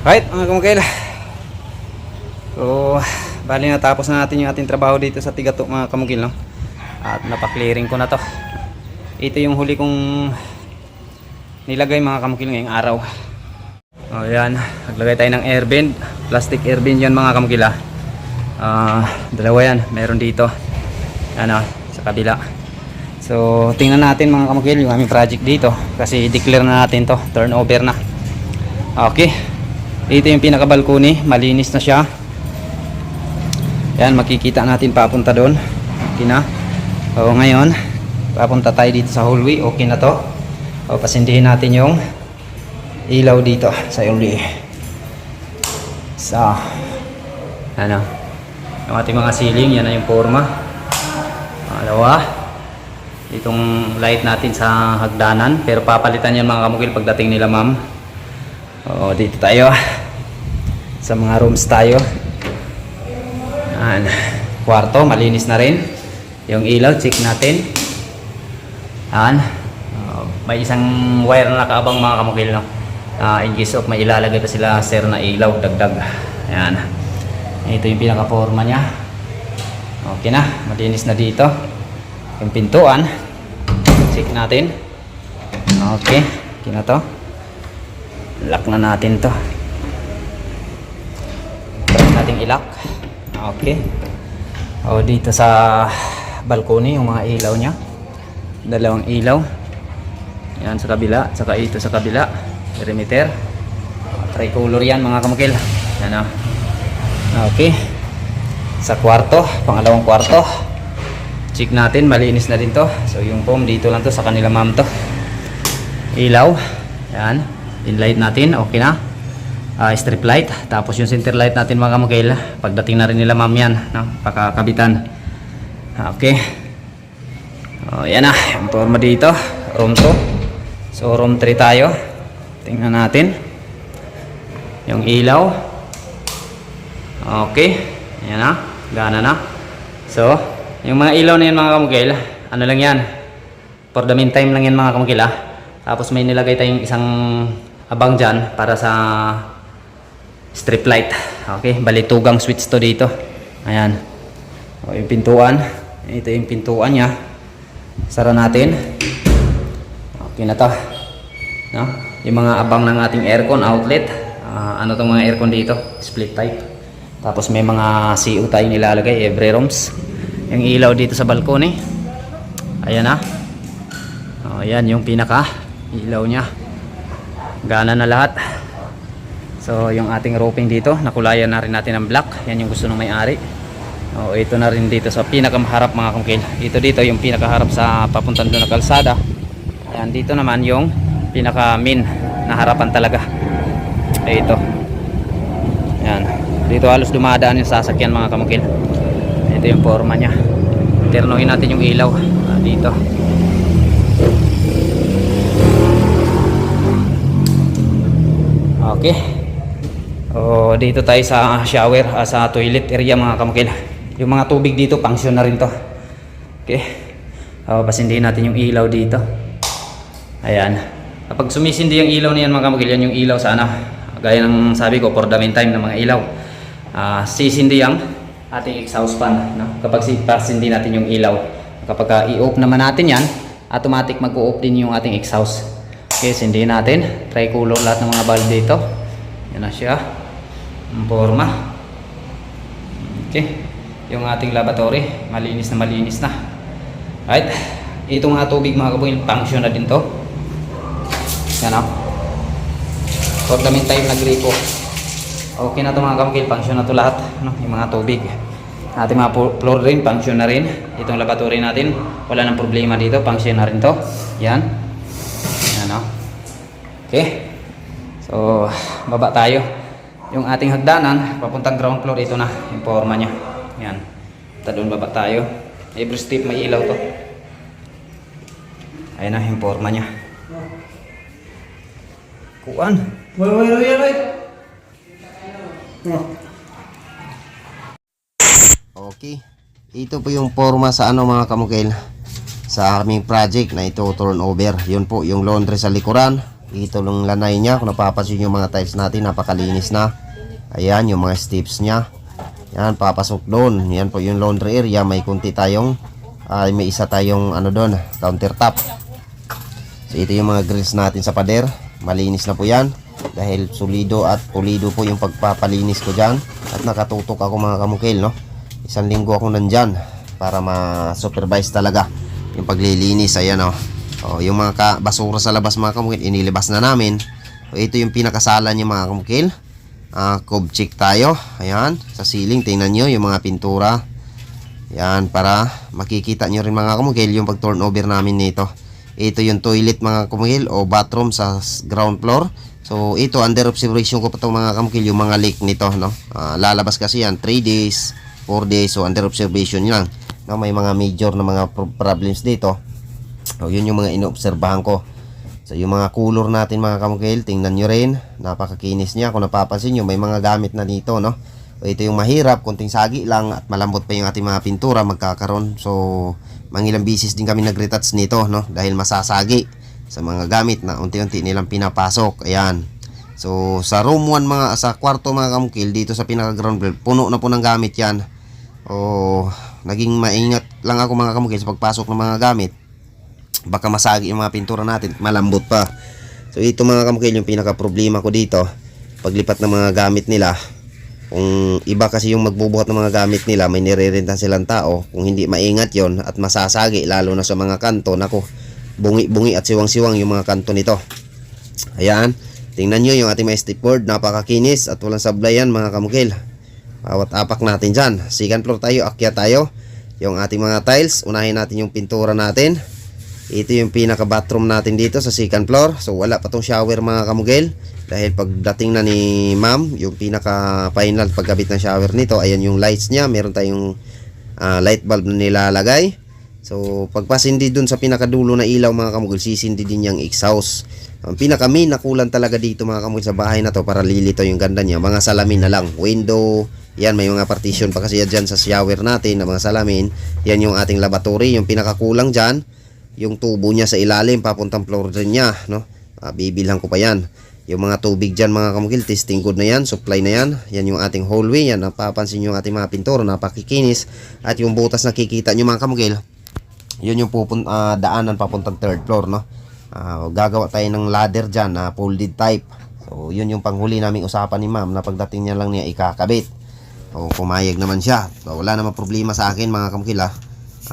Right, mga kamakil. So, bali natapos na natin yung ating trabaho dito sa Tigato mga kamukil, no? At napaklearing ko na to. Ito yung huli kong nilagay mga kamukil ngayong araw. O yan, naglagay tayo ng airbend. Plastic airbend yan mga kamukil ah. Ah, dalawa yan, meron dito. Ano, sa kabila. So, tingnan natin mga kamukil yung aming project dito. Kasi declare na natin to, turnover na. Okay. Ito yung pinaka-balcony, malinis na siya. Yan, makikita natin papunta doon. Okay na. O ngayon, papunta tayo dito sa hallway. Okay na to. O pasindihin natin yung ilaw dito sa hallway. So, ano, yung ating mga ceiling, yan na yung forma. Pangalawa, itong light natin sa hagdanan. Pero papalitan yan mga kamukil pagdating nila ma'am. O, dito tayo. Sa mga rooms tayo. Yan. Kwarto, malinis na rin. Yung ilaw, check natin. Yan. O, may isang wire na nakaabang mga kamukil, no? Ah, in case of may ilalagay pa sila sir na ilaw, dagdag. Yan. Ito yung pinaka-forma niya. Okay na, malinis na dito. Yung pintuan, check natin. Okay, okay na to. Lock na natin to. Try natin i-lock. Okay. O dito sa balcony yung mga ilaw niya. Dalawang ilaw. Yan sa kabila, saka ito sa kabila. Perimeter. Tricolor yan mga kamakil. Yan o. Okay. Sa kwarto, pangalawang kwarto. Check natin, malinis na din to. So yung foam dito lang to sa kanila ma'am to. Ilaw. Yan. Inlight natin, okay na. Ah, strip light. Tapos yung center light natin mga kamukil. Pagdating na rin nila ma'am yan. No? Pakakabitan. Ah, Okay. Oh, yan na. Yung dito. Room 2. So room 3 tayo. Tingnan natin. Yung ilaw. Okay. Yan na. Gana na. So, yung mga ilaw na yan mga kamukil, ano lang yan. For the meantime lang yan mga kamukil ah. Tapos may nilagay tayong isang abang dyan para sa strip light. Okay, balitugang switch to dito. Ayan. O, yung pintuan. Ito yung pintuan niya. Sara natin. Okay na to. No? Yung mga abang ng ating aircon outlet. Ah, ano tong mga aircon dito? Split type. Tapos may mga CO tayo nilalagay every rooms. Yung ilaw dito sa balcony. Ayan na. Oh, ayan yung pinaka ilaw niya. Gana na lahat. So, yung ating roofing dito, nakulayan na rin natin ng black. Yan yung gusto ng may-ari. Oh, ito na rin dito sa pinakamaharap mga kumkil. Ito dito yung pinakaharap sa papuntan doon na kalsada. Ayan, dito naman yung pinaka main na harapan talaga. Eh, ito. Ayan. Dito halos dumadaan yung sasakyan mga kamukil. Ito yung forma niya. Ternohin natin yung ilaw ah, dito. Okay. Oh, dito tayo sa shower, ah, sa toilet area mga kamukil. Yung mga tubig dito, function na rin to. Okay. Oh, pasindihin natin yung ilaw dito. Ayan. Kapag sumisindi yung ilaw na yan mga kamukil, yan yung ilaw sana. Gaya ng sabi ko, for the meantime ng mga ilaw. Ah, sisindi ang ating exhaust fan. No? Kapag si- pasindi natin yung ilaw. Kapag ah, i-off naman natin yan, automatic mag-off din yung ating exhaust. Okay, sindihin natin. Tricolor lahat ng mga bulb dito. Yan na siya. Ang forma. Okay. Yung ating laboratory, malinis na malinis na. Right? Itong nga tubig mga kabungil, function na din to. Yan o. For the meantime, nagripo. Okay na to mga kabungil, function na to lahat. No? Yung mga tubig. Ating mga floor drain, function na rin. Itong laboratory natin, wala nang problema dito, function na rin to. Yan. Okay. So, baba tayo. Yung ating hagdanan, papuntang ground floor, ito na, yung forma niya. Yan. Ito doon baba tayo. Every step may ilaw to. Ayan na, yung forma niya. Kuan. Wait, wait, wait, wait. Okay. Ito po yung forma sa ano mga kamukil sa aming project na ito turnover. Yun po yung laundry sa likuran. Ito yung lanay niya. Kung napapansin yung mga tiles natin, napakalinis na. Ayan, yung mga steps niya. Yan, papasok doon. Yan po yung laundry area. May kunti tayong, ay may isa tayong ano doon, countertop. So ito yung mga grills natin sa pader. Malinis na po yan. Dahil solido at pulido po yung pagpapalinis ko dyan. At nakatutok ako mga kamukil, no? Isang linggo ako nandyan para ma-supervise talaga yung paglilinis. Ayan, oh. Oh, yung mga ka- basura sa labas mga kamukil, inilabas na namin. So, ito yung pinakasala niya mga kamukil. Ah, cob check tayo. Ayan, sa ceiling, tingnan nyo yung mga pintura. Yan, para makikita nyo rin mga kamukil yung pag turnover namin nito. Ito yung toilet mga kamukil o bathroom sa ground floor. So, ito under observation ko pa itong mga kamukil yung mga leak nito. No? Ah, lalabas kasi yan 3 days, 4 days. So, under observation lang. No? May mga major na mga pro- problems dito. So, yun yung mga inoobserbahan ko. So, yung mga color natin mga kamukil, tingnan nyo rin. Napakakinis niya. Kung napapansin nyo, may mga gamit na dito, no? So, ito yung mahirap, kunting sagi lang at malambot pa yung ating mga pintura magkakaroon. So, mangilang bisis din kami nag-retouch nito, no? Dahil masasagi sa mga gamit na unti-unti nilang pinapasok. Ayan. So, sa room 1 mga, sa kwarto mga kamukil, dito sa pinaka-ground floor, puno na po ng gamit yan. O, naging maingat lang ako mga kamukil sa pagpasok ng mga gamit baka masagi yung mga pintura natin. Malambot pa. So ito mga kamukil yung pinaka problema ko dito paglipat ng mga gamit nila kung iba kasi yung magbubuhat ng mga gamit nila may nirerenta silang tao kung hindi maingat yon at masasagi lalo na sa mga kanto nako bungi-bungi at siwang-siwang yung mga kanto nito. Ayan tingnan nyo yung ating mga stepboard napakakinis at walang sablay yan mga kamukil. Bawat apak natin dyan. Second floor tayo akyat tayo. Yung ating mga tiles unahin natin yung pintura natin ito yung pinaka bathroom natin dito sa second floor. So wala pa tong shower mga kamugel. Dahil pagdating na ni ma'am, yung pinaka final pagkabit ng shower nito, ayan yung lights niya. Meron tayong ah, light bulb na nilalagay. So pagpasindi dun sa pinakadulo na ilaw mga kamugel, sisindi din yung exhaust. Ang pinaka main na kulang talaga dito mga kamugel sa bahay na to para lilito yung ganda niya. Mga salamin na lang. Window, yan may mga partition pa kasi yan dyan sa shower natin na mga salamin. Yan yung ating laboratory. Yung pinakakulang dyan, yung tubo niya sa ilalim papuntang floor din niya no? Ah, bibilhan ko pa yan. Yung mga tubig dyan mga kamukil testing good na yan supply na yan. Yan yung ating hallway yan. Napapansin yung ating mga pintura napakikinis. At yung butas nakikita nyo mga kamukil yun yung pupun ah, daanan papuntang third floor no? Ah, gagawa tayo ng ladder dyan na folded type. So yun yung panghuli naming usapan ni ma'am na pagdating niya lang niya ikakabit. O pumayag naman siya. So, wala namang problema sa akin mga kamukil ah.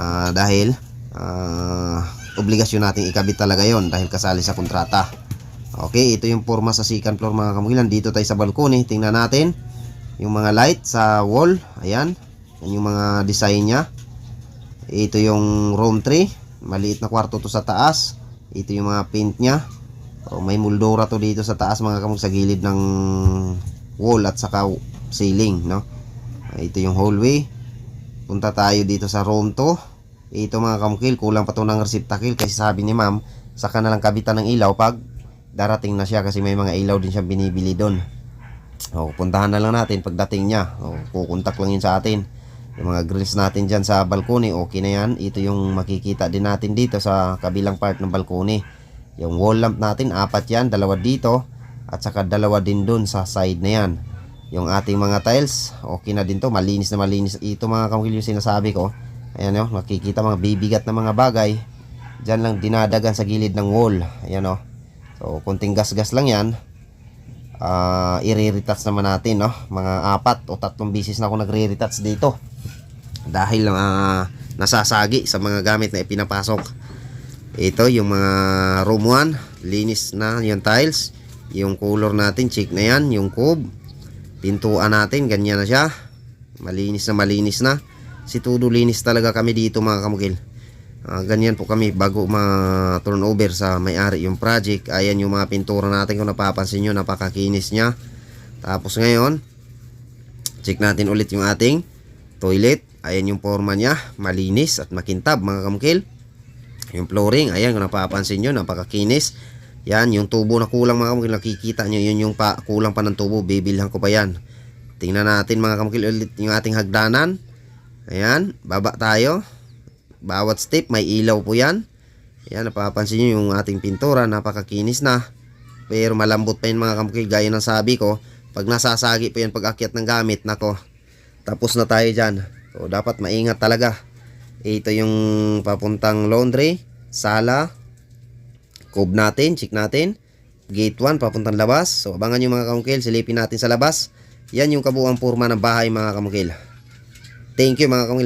Ah, dahil ah, obligasyon nating ikabit talaga yon dahil kasali sa kontrata. Okay, ito yung forma sa second floor mga kamukilan. Dito tayo sa balkone. Tingnan natin yung mga light sa wall. Ayan. Yan yung mga design niya. Ito yung room 3. Maliit na kwarto to sa taas. Ito yung mga paint niya. O, may muldora to dito sa taas mga kamuk sa gilid ng wall at saka ceiling, no? Ito yung hallway. Punta tayo dito sa room 2. Ito mga kamukil, kulang pa to ng resiptakil kasi sabi ni ma'am, saka na lang kabitan ng ilaw pag darating na siya kasi may mga ilaw din siyang binibili doon. O, puntahan na lang natin pagdating niya. O, kukontak lang yun sa atin. Yung mga grills natin dyan sa balkone, okay na yan. Ito yung makikita din natin dito sa kabilang part ng balkone. Yung wall lamp natin, apat yan, dalawa dito, at saka dalawa din doon sa side na yan. Yung ating mga tiles, okay na din to, malinis na malinis. Ito mga kamukil yung sinasabi ko. Ayan o, makikita mga bibigat na mga bagay. Diyan lang dinadagan sa gilid ng wall. Ayan o. So, kunting gas-gas lang yan. Ah, i-retouch naman natin, no? Mga apat o tatlong bisis na ako nagre-retouch dito. Dahil ah, nasasagi sa mga gamit na ipinapasok. Ito yung mga room 1, linis na yung tiles. Yung color natin, check na yan. Yung cube, pintuan natin, ganyan na siya. Malinis na malinis na. Si Tudo linis talaga kami dito mga kamukil. Ah, ganyan po kami bago ma-turnover sa may-ari yung project. Ayan yung mga pintura natin kung napapansin nyo, napakakinis niya. Tapos ngayon, check natin ulit yung ating toilet. Ayan yung forma niya, malinis at makintab mga kamukil. Yung flooring, ayan kung napapansin nyo, napakakinis. Yan, yung tubo na kulang mga kamukil, nakikita nyo, yun yung pa, kulang pa ng tubo, bibilhan ko pa yan. Tingnan natin mga kamukil ulit yung ating hagdanan. Ayan, baba tayo. Bawat step may ilaw po yan. Ayan, napapansin nyo yung ating pintura, napakakinis na. pero malambot pa yun mga kamukil gaya ng sabi ko pag nasasagi pa yun pag akyat ng gamit nako tapos na tayo dyan so dapat maingat talaga ito yung papuntang laundry sala Cove natin, check natin. Gate 1, papuntang labas. So, abangan nyo mga kamukil, silipin natin sa labas. Yan yung kabuuang forma ng bahay mga kamukil. Thank you mga kamukil.